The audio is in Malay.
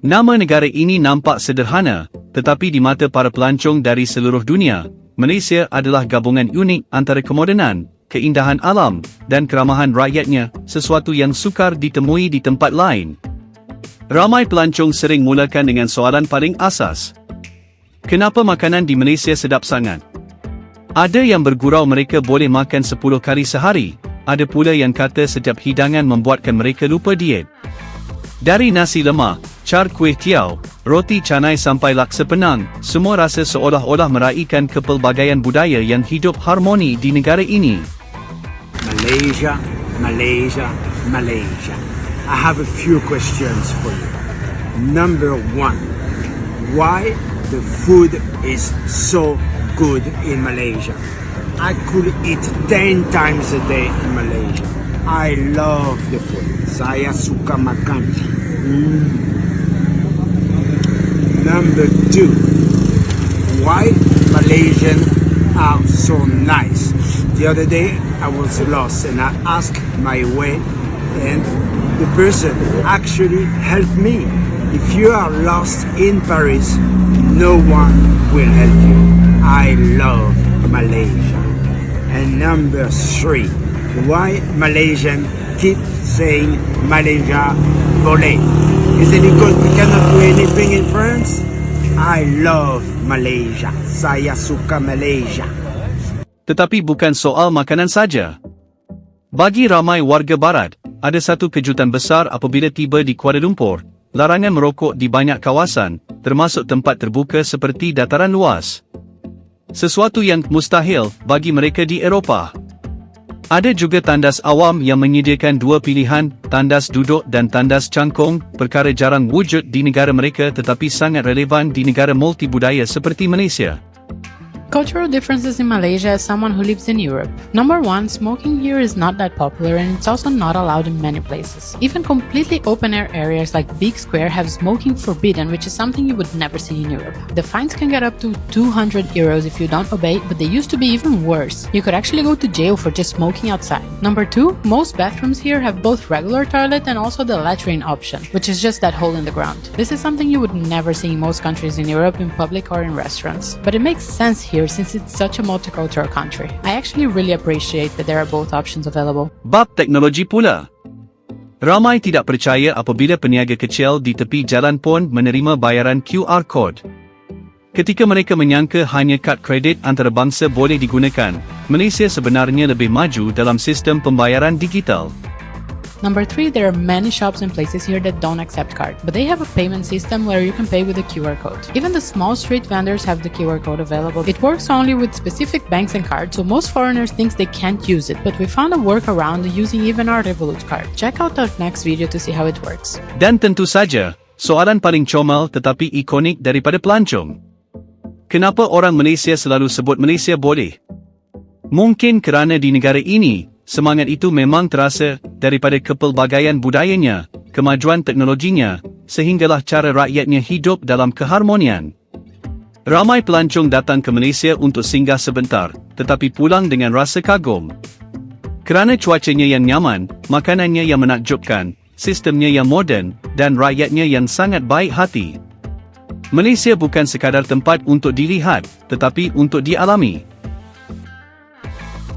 Nama negara ini nampak sederhana, tetapi di mata para pelancong dari seluruh dunia, Malaysia adalah gabungan unik antara kemodenan, keindahan alam, dan keramahan rakyatnya, sesuatu yang sukar ditemui di tempat lain. Ramai pelancong sering mulakan dengan soalan paling asas. Kenapa makanan di Malaysia sedap sangat? Ada yang bergurau mereka boleh makan 10 kali sehari, ada pula yang kata setiap hidangan membuatkan mereka lupa diet. Dari nasi lemak, char kuih tiaw, roti canai sampai laksa penang, semua rasa seolah-olah meraihkan kepelbagaian budaya yang hidup harmoni di negara ini. Malaysia, Malaysia, Malaysia. I have a few questions for you. Number one, why the food is so good in Malaysia? I could eat 10 times a day in Malaysia. I love the food. Saya suka makan. Mm. Number two, why Malaysian are so nice. The other day I was lost and I asked my way and the person actually helped me. If you are lost in Paris, no one will help you. I love Malaysia. And number three, why Malaysian keep saying Malaysia boleh? Is it because we cannot do anything in France? I love Malaysia. Saya suka Malaysia. Tetapi bukan soal makanan saja. Bagi ramai warga barat, ada satu kejutan besar apabila tiba di Kuala Lumpur, larangan merokok di banyak kawasan, termasuk tempat terbuka seperti dataran luas. Sesuatu yang mustahil bagi mereka di Eropah. Ada juga tandas awam yang menyediakan dua pilihan, tandas duduk dan tandas cangkung, perkara jarang wujud di negara mereka tetapi sangat relevan di negara multibudaya seperti Malaysia. Cultural differences in Malaysia as someone who lives in Europe. Number one, smoking here is not that popular and it's also not allowed in many places. Even completely open air areas like Big Square have smoking forbidden, which is something you would never see in Europe. The fines can get up to 200 euros if you don't obey, but they used to be even worse. You could actually go to jail for just smoking outside. Number two, most bathrooms here have both regular toilet and also the latrine option, which is just that hole in the ground. This is something you would never see in most countries in Europe in public or in restaurants. But it makes sense here since it's such a multicultural country. I actually really appreciate that there are both options available. Bab teknologi pula. Ramai tidak percaya apabila peniaga kecil di tepi jalan pun menerima bayaran QR code. Ketika mereka menyangka hanya kad kredit antarabangsa boleh digunakan, Malaysia sebenarnya lebih maju dalam sistem pembayaran digital. Number three, there are many shops and places here that don't accept card, but they have a payment system where you can pay with a QR code. Even the small street vendors have the QR code available. It works only with specific banks and cards, so most foreigners think they can't use it, but we found a workaround using even our Revolut card. Check out our next video to see how it works. Dan tentu saja, soalan paling comel tetapi ikonik daripada pelancong. Kenapa orang Malaysia selalu sebut Malaysia boleh? Mungkin kerana di negara ini, semangat itu memang terasa daripada kepelbagaian budayanya, kemajuan teknologinya, sehinggalah cara rakyatnya hidup dalam keharmonian. Ramai pelancong datang ke Malaysia untuk singgah sebentar, tetapi pulang dengan rasa kagum. Kerana cuacanya yang nyaman, makanannya yang menakjubkan, sistemnya yang moden, dan rakyatnya yang sangat baik hati. Malaysia bukan sekadar tempat untuk dilihat, tetapi untuk dialami.